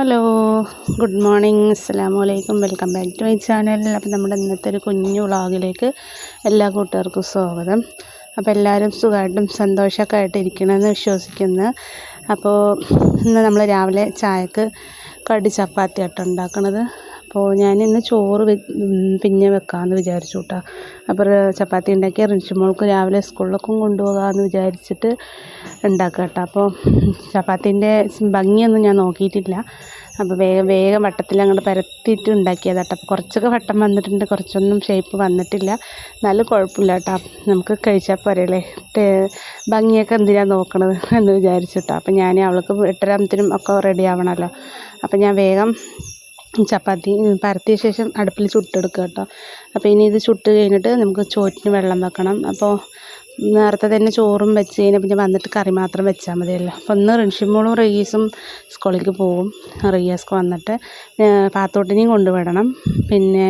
Hello good morning അസ്സാം വലൈക്കും welcome back to my channel. അപ്പോൾ നമ്മുടെ ഇന്നത്തെ ഒരു കുഞ്ഞു വ്ളോഗിലേക്ക് എല്ലാ കൂട്ടുകാർക്കും സ്വാഗതം. അപ്പോൾ എല്ലാവരും സുഖമായിട്ടും സന്തോഷമൊക്കെ ആയിട്ട് ഇരിക്കണമെന്ന് വിശ്വസിക്കുന്നു. അപ്പോൾ ഇന്ന് നമ്മൾ രാവിലെ ചായക്ക് കടി ചപ്പാത്തി ആട്ടോ ഉണ്ടാക്കണത്. അപ്പോൾ ഞാൻ ഞാനിന്ന് ചോറ് പിന്നെ വെക്കാമെന്ന് വിചാരിച്ചു കേട്ടോ അപ്പോൾ ചപ്പാത്തി ഉണ്ടാക്കിയ റിൻഷുമോൾക്ക് രാവിലെ സ്കൂളിലൊക്കെ കൊണ്ടുപോകാമെന്ന് വിചാരിച്ചിട്ട് ഉണ്ടാക്കുക കേട്ടോ അപ്പോൾ ചപ്പാത്തിന്റെ ഭംഗിയൊന്നും ഞാൻ നോക്കിയിട്ടില്ല. അപ്പോൾ വേഗം വേഗം വട്ടത്തിൽ അങ്ങോട്ട് പരത്തിയിട്ട് ഉണ്ടാക്കിയത് കേട്ടോ. അപ്പോൾ കുറച്ചൊക്കെ വട്ടം വന്നിട്ടുണ്ട് കുറച്ചൊന്നും ഷേപ്പ് വന്നിട്ടില്ല. നല്ല കുഴപ്പമില്ല കേട്ടോ നമുക്ക് കഴിച്ചാൽ പോരല്ലേ? ഭംഗിയൊക്കെ എന്തിനാണ് നോക്കണത് എന്ന് വിചാരിച്ചു കേട്ടോ അപ്പോൾ ഞാൻ അവൾക്ക് എട്ടരാമത്തിനും ഒക്കെ റെഡി ആവണമല്ലോ അപ്പോൾ ഞാൻ വേഗം ചപ്പാത്തി പരത്തിയ ശേഷം അടുപ്പിൽ ചുട്ടെടുക്കുക കേട്ടോ. അപ്പോൾ ഇനി ഇത് ചുട്ട് കഴിഞ്ഞിട്ട് നമുക്ക് ചോറ്റിന് വെള്ളം വെക്കണം. അപ്പോൾ നേരത്തെ തന്നെ ചോറും വെച്ച് കഴിഞ്ഞാൽ പിന്നെ വന്നിട്ട് കറി മാത്രം വെച്ചാൽ മതിയല്ലോ. അപ്പോൾ ഒന്ന് റിൻഷിമോളും റീസും സ്കൂളിലേക്ക് പോകും റിയാസ്ക്ക് വന്നിട്ട് പാത്തോട്ടിനെയും കൊണ്ടുവിടണം. പിന്നെ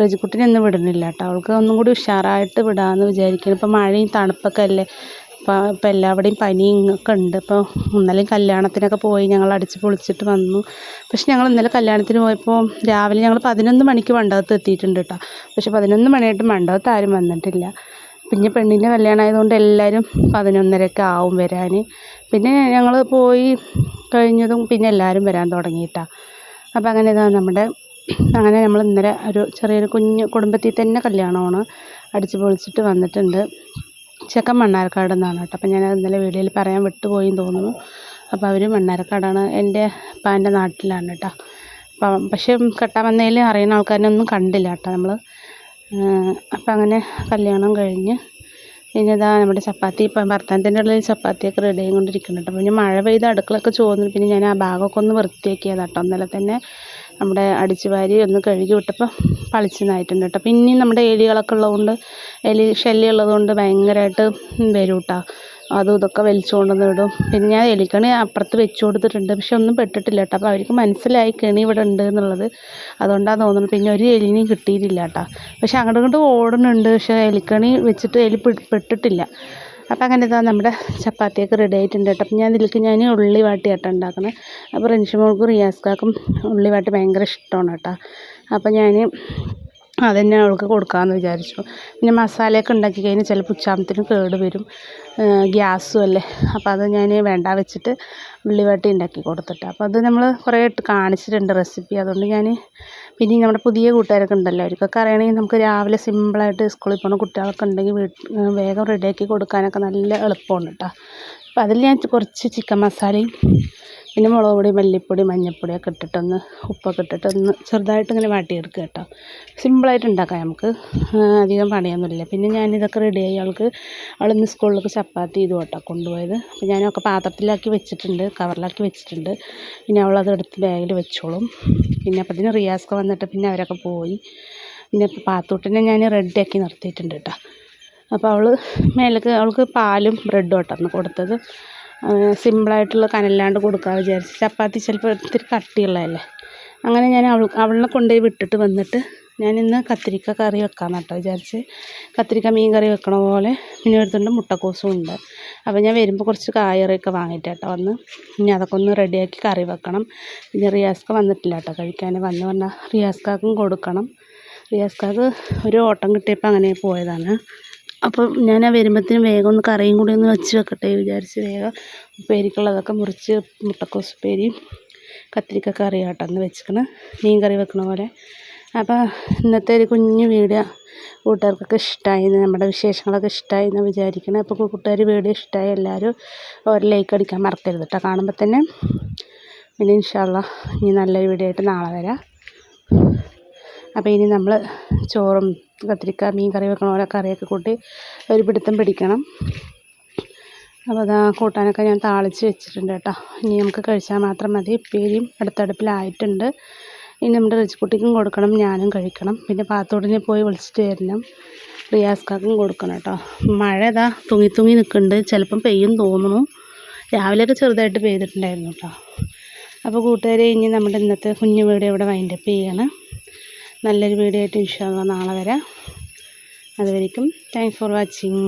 റജിക്കുട്ടിനെ ഒന്നും വിടുന്നില്ല കേട്ടോ. അവൾക്ക് ഒന്നും കൂടി ഉഷാറായിട്ട് വിടാമെന്ന് വിചാരിക്കുന്നു. ഇപ്പോൾ മഴയും തണുപ്പൊക്കെ അല്ലേ? അപ്പോൾ ഇപ്പോൾ എല്ലാവിടെയും പനിയും ഒക്കെ ഉണ്ട് അപ്പോൾ ഇന്നലെയും കല്യാണത്തിനൊക്കെ പോയി ഞങ്ങൾ അടിച്ച് പൊളിച്ചിട്ട് വന്നു. പക്ഷെ ഞങ്ങൾ ഇന്നലെ കല്യാണത്തിന് പോയപ്പോൾ രാവിലെ ഞങ്ങൾ പതിനൊന്ന് മണിക്ക് മണ്ഡപത്ത് എത്തിയിട്ടുണ്ട് കേട്ടോ പക്ഷെ പതിനൊന്ന് മണിയായിട്ട് മണ്ഡപത്ത് ആരും വന്നിട്ടില്ല. പിന്നെ പെണ്ണിന്റെ കല്യാണം ആയതുകൊണ്ട് എല്ലാവരും പതിനൊന്നരയൊക്കെ ആവും വരാൻ പിന്നെ ഞങ്ങൾ പോയി കഴിഞ്ഞതും പിന്നെ എല്ലാവരും വരാൻ തുടങ്ങിയിട്ടാണ് അപ്പോൾ അങ്ങനെ ഇതാ നമ്മുടെ അങ്ങനെ നമ്മൾ ഇന്നലെ ഒരു ചെറിയൊരു കുഞ്ഞ് കുടുംബത്തിൽ തന്നെ കല്യാണമാണ് അടിച്ച് പൊളിച്ചിട്ട് വന്നിട്ടുണ്ട്. ചെക്കൻ മണ്ണാർക്കാട് നിന്നാണ് കേട്ടോ. അപ്പോൾ ഞാൻ ഇന്നലെ വീഡിയോയിൽ പറയാൻ വിട്ടുപോയി തോന്നുന്നു. അപ്പോൾ അവർ മണ്ണാർക്കാടാണ് എന്റെ ഉപ്പാന്റെ നാട്ടിലാണ് കേട്ടോ. അപ്പം പക്ഷേ കെട്ടാൻ വന്നതിൽ അറിയുന്ന ആൾക്കാരൊന്നും കണ്ടില്ല കേട്ടോ നമ്മൾ അപ്പം അങ്ങനെ കല്യാണം കഴിഞ്ഞ് പിന്നെ ഇതാ നമ്മുടെ ചപ്പാത്തി ഇപ്പം ഭർത്താനത്തിന്റെ ഉള്ളിൽ ചപ്പാത്തിയൊക്കെ റെഡി ആയിക്കൊണ്ടിരിക്കുന്നുണ്ട്. അപ്പോൾ പിന്നെ മഴ പെയ്ത് അടുക്കളൊക്കെ ചോർന്നു പിന്നെ ഞാൻ ആ ഭാഗമൊക്കെ ഒന്ന് വൃത്തിയാക്കിയതാണ് കേട്ടോ. ഇന്നലെ തന്നെ നമ്മുടെ അടിച്ചു വാരി ഒന്ന് കഴുകി വിട്ടപ്പോൾ പളിച്ചെന്നായിട്ടുണ്ട് കേട്ടോ. പിന്നെയും നമ്മുടെ എലികളൊക്കെ ഉള്ളതുകൊണ്ട് എലി ശല്യം ഉള്ളതുകൊണ്ട് ഭയങ്കരമായിട്ട് വരും കേട്ടോ. അതും ഇതൊക്കെ വലിച്ചു കൊണ്ടുവന്ന് ഇടും. പിന്നെ ഞാൻ എലിക്കണി അപ്പുറത്ത് വെച്ച് കൊടുത്തിട്ടുണ്ട് പക്ഷെ ഒന്നും പെട്ടിട്ടില്ല കേട്ടോ. അപ്പോൾ അവർക്ക് മനസ്സിലായി കെണി ഇവിടെ ഉണ്ട് എന്നുള്ളത്. അതുകൊണ്ടാണ് തോന്നുന്നത് പിന്നെ ഒരു എലിനെയും കിട്ടിയിട്ടില്ല കേട്ടോ. പക്ഷെ അങ്ങോട്ടും ഇങ്ങോട്ടും ഓടുന്നുണ്ട് പക്ഷെ എലിക്കണി വെച്ചിട്ട് എലി പെട്ടിട്ടില്ല. അപ്പോൾ അങ്ങനെ ഇതാ നമ്മുടെ ചപ്പാത്തിയൊക്കെ റെഡി ആയിട്ടുണ്ട് കേട്ടോ. അപ്പം ഞാൻ ഇതിലേക്ക് ഞാൻ ഉള്ളി വാട്ടിയാട്ടോ ഉണ്ടാക്കുന്നത് അപ്പോൾ റിൻഷിമോൾക്കും റിയാസ്ക്കാക്കും ഉള്ളി വാട്ടി ഭയങ്കര ഇഷ്ടമാണ് കേട്ടോ. അപ്പോൾ ഞാൻ അതുതന്നെ അവൾക്ക് കൊടുക്കാമെന്ന് വിചാരിച്ചു. പിന്നെ മസാലയൊക്കെ ഉണ്ടാക്കി കഴിഞ്ഞാൽ ചിലപ്പോൾ ഉച്ചാമത്തിന് കേട് വരും. ഗ്യാസും അല്ലേ? അപ്പോൾ അത് ഞാൻ വേണ്ട വെച്ചിട്ട് ഉള്ളിവട്ടി ഉണ്ടാക്കി കൊടുത്തിട്ട്. അപ്പോൾ അത് നമ്മൾ കുറേ കാണിച്ചിട്ടുണ്ട് റെസിപ്പി. അതുകൊണ്ട് ഞാൻ പിന്നെ നമ്മുടെ പുതിയ കൂട്ടുകാരൊക്കെ ഉണ്ടല്ലോ അവർക്കൊക്കെ അറിയണമെങ്കിൽ നമുക്ക് രാവിലെ സിമ്പിളായിട്ട് സ്കൂളിൽ പോകുന്ന കുട്ടികളൊക്കെ ഉണ്ടെങ്കിൽ വേഗം റെഡിയാക്കി കൊടുക്കാനൊക്കെ നല്ല എളുപ്പമാണ് കേട്ടോ അപ്പോൾ അതിൽ ഞാൻ കുറച്ച് ചിക്കൻ മസാലയും പിന്നെ മുളക് പൊടി മല്ലിപ്പൊടി മഞ്ഞൾപ്പൊടി ഒക്കെ ഇട്ടിട്ടൊന്ന് ഉപ്പൊക്കെ ഇട്ടിട്ടൊന്ന് ചെറുതായിട്ട് ഇങ്ങനെ വാട്ടിയെടുക്കുക കേട്ടോ. സിമ്പിളായിട്ട് ഉണ്ടാക്കാം നമുക്ക്. അധികം പണിയൊന്നുമില്ല. പിന്നെ ഞാനിതൊക്കെ റെഡിയായി അവൾക്ക് അവളിന്ന് സ്കൂളിലേക്ക് ചപ്പാത്തി ഇത് കേട്ടോ കൊണ്ടുപോയത്. അപ്പോൾ ഞാനൊക്കെ പാത്രത്തിലാക്കി വെച്ചിട്ടുണ്ട് കവറിലാക്കി വെച്ചിട്ടുണ്ട്. പിന്നെ അവളത് എടുത്ത് ബാഗിൽ വെച്ചോളും. പിന്നെ അപ്പം പിന്നെ റിയാസ്ക്ക് വന്നിട്ട് പിന്നെ അവരൊക്കെ പോയി. പിന്നെ പാത്തൂട്ടിനെ ഞാൻ റെഡിയാക്കി നിർത്തിയിട്ടുണ്ട് കേട്ടോ. അപ്പോൾ അവൾ മേലേക്ക് അവൾക്ക് പാലും ബ്രെഡും കേട്ടോ കൊടുത്തത്. സിമ്പിളായിട്ടുള്ള കനലിലാണ്ട് കൊടുക്കാൻ വിചാരിച്ചു. ചപ്പാത്തി ചിലപ്പോൾ ഇത്തിരി കട്ടിയുള്ളതല്ലേ. അങ്ങനെ ഞാൻ അവൾ അവളിനെ കൊണ്ടുപോയി വിട്ടിട്ട് വന്നിട്ട് ഞാൻ ഇന്ന് കത്തിരിക്ക കറി വെക്കാമെന്ന് കേട്ടോ വിചാരിച്ച്. കത്തിരിക്ക മീൻ കറി വെക്കണ പോലെ പിന്നെ എടുത്തുകൊണ്ട് മുട്ടക്കോസും ഉണ്ട്. അപ്പോൾ ഞാൻ വരുമ്പോൾ കുറച്ച് കായറിയൊക്കെ വാങ്ങിയിട്ട് കേട്ടോ വന്ന്. ഇനി അതൊക്കെ ഒന്ന് റെഡിയാക്കി കറി വെക്കണം. പിന്നെ റിയാസ്ക വന്നിട്ടില്ല കേട്ടോ കഴിക്കാൻ. വന്ന് പറഞ്ഞാൽ റിയാസ്കാക്കും കൊടുക്കണം. റിയാസ്കാക്ക് ഒരു ഓട്ടം കിട്ടിയപ്പോൾ അങ്ങനെ പോയതാണ്. അപ്പോൾ ഞാൻ ആ വരുമ്പോഴത്തേനും വേഗം ഒന്ന് കറിയും കൂടി ഒന്ന് വെച്ച് വെക്കട്ടെ വിചാരിച്ച് വേഗം ഉപ്പേരിക്കുള്ളതൊക്കെ മുറിച്ച് മുട്ടക്കോസ് ഉപ്പേരിയും കത്തിരിക്ക കറിയാട്ടോ അന്ന് വെച്ചിരിക്കണം. മീൻ കറി വെക്കണ പോലെ. അപ്പോൾ ഇന്നത്തെ ഒരു കുഞ്ഞു വീഡിയോ കൂട്ടുകാർക്കൊക്കെ ഇഷ്ടമായി നമ്മുടെ വിശേഷങ്ങളൊക്കെ ഇഷ്ടമായി എന്ന് വിചാരിക്കണം. അപ്പോൾ കൂട്ടുകാർ വീഡിയോ ഇഷ്ടമായി എല്ലാവരും ഒരു ലൈക്ക് അടിക്കാൻ മറക്കരുത് കേട്ടോ കാണുമ്പോൾ തന്നെ പിന്നെ ഇൻഷാല്ല ഇനി നല്ലൊരു വീഡിയോ ആയിട്ട് നാളെ വരാം. അപ്പോൾ ഇനി നമ്മൾ ചോറും കത്തിരിക്ക മീൻ കറി വെക്കണ പോലെ കറിയൊക്കെ കൂട്ടി ഒരു പിടുത്തം പിടിക്കണം. അപ്പോൾ അതാ കൂട്ടാനൊക്കെ ഞാൻ താളിച്ച് വെച്ചിട്ടുണ്ട് കേട്ടോ. ഇനി നമുക്ക് കഴിച്ചാൽ മാത്രം മതി. ഉപ്പേരിയും അടുത്തടുപ്പിലായിട്ടുണ്ട്. ഇനി നമ്മുടെ റിച്ചിക്കുട്ടിക്കും കൊടുക്കണം ഞാനും കഴിക്കണം. പിന്നെ പാത്തോടിനെ പോയി വിളിച്ചിട്ട് വരണം. റിയാസ്കാക്കും കൊടുക്കണം കേട്ടോ. മഴ ഇതാ തുങ്ങി തുങ്ങി നിൽക്കുന്നുണ്ട്. ചിലപ്പം പെയ്യും തോന്നുന്നു. രാവിലെയൊക്കെ ചെറുതായിട്ട് പെയ്തിട്ടുണ്ടായിരുന്നു കേട്ടോ. അപ്പോൾ കൂട്ടുകാരെ ഇനി നമ്മുടെ ഇന്നത്തെ കുഞ്ഞു വീട് ഇവിടെ വൈൻഡപ്പ് ചെയ്യാണ്. നല്ലൊരു വീഡിയോ ആയിട്ട് ഇൻഷാല്ല നാളെ വരാം. അതുവരേക്കും താങ്ക്സ് ഫോർ വാച്ചിങ്